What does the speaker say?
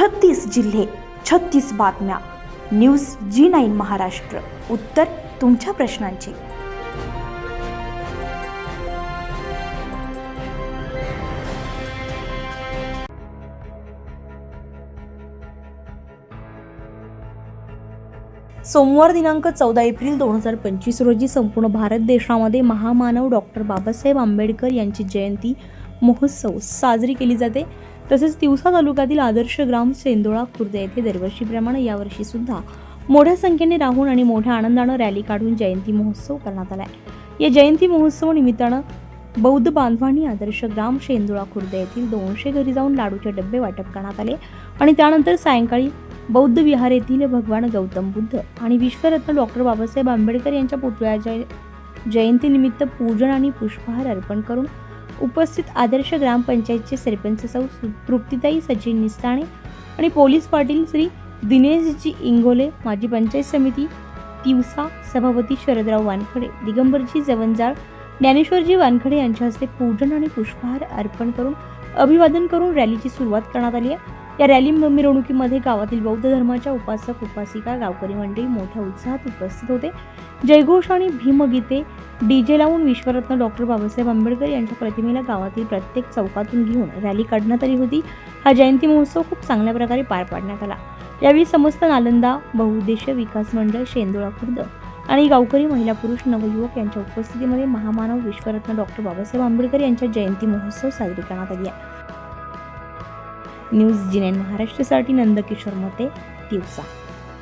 छत्तीस जिल्हे छत्तीस बातम्या. News G nine Maharashtra. उत्तर तुमच्या प्रश्नांची. सोमवार दिनांक चौदा एप्रिल दोन हजार पंचवीस रोजी संपूर्ण भारत देशामध्ये महामानव डॉक्टर बाबासाहेब आंबेडकर यांची जयंती महोत्सव साजरी केली जाते. तसेच तिवसा तालुक्यातील आदर्श ग्राम सेंदोळा खुर्द येथे दरवर्षीप्रमाणे यावर्षी सुद्धा मोठ्या संख्येने राहून आणि मोठ्या आनंदानं रॅली काढून जयंती महोत्सव करण्यात आलाय. या जयंती महोत्सव निमित्तानं बौद्ध बांधवांनी आदर्श ग्राम शेंदुळा खुर्द येथील दोनशे घरी जाऊन लाडूचे डबे वाटप करण्यात आले आणि त्यानंतर सायंकाळी बौद्ध विहार येथील भगवान गौतम बुद्ध आणि विश्वरत्न डॉक्टर बाबासाहेब आंबेडकर यांच्या पुतळ्याच्या जयंतीनिमित्त पूजन आणि पुष्पहार अर्पण करून उपस्थित आदर्श ग्रामपंचायतचे सरपंच सौ तृप्तीताई सचिन निस्ताणे आणि पोलीस पाटील श्री दिनेशजी इंगोले माजी पंचायत समिती तिवसा सभापती शरदराव वानखडे दिगंबरजी जवंजाळ ज्ञानेश्वरजी वानखडे यांच्या हस्ते पूजन आणि पुष्पहार अर्पण करून अभिवादन करून रॅलीची सुरुवात करण्यात आली आहे. या रॅली मिरवणुकीमध्ये गावातील बौद्ध धर्माच्या उपासक उपासिका गावकरी मंडळी मोठ्या उत्साहात उपस्थित होते. जयघोष आणि भीमगीते डीजे लावून विश्वरत्न डॉक्टर बाबासाहेब आंबेडकर यांच्या प्रतिमेला गावातील प्रत्येक चौकातून घेऊन रॅली काढण्यात आली होती. हा जयंती महोत्सव खूप चांगल्या प्रकारे पार पाडण्यात आला. यावेळी समस्त नालंदा बहुउद्देशीय विकास मंडळ शेंदोळा खुर्द आणि गावकरी महिला पुरुष नवयुवक यांच्या उपस्थितीमध्ये महामानव विश्वरत्न डॉक्टर बाबासाहेब आंबेडकर यांच्या जयंती महोत्सव साजरी करण्यात आली आहे. न्यूज जिनेन महाराष्ट्रासाठी नंदकिशोर मते दिवसा.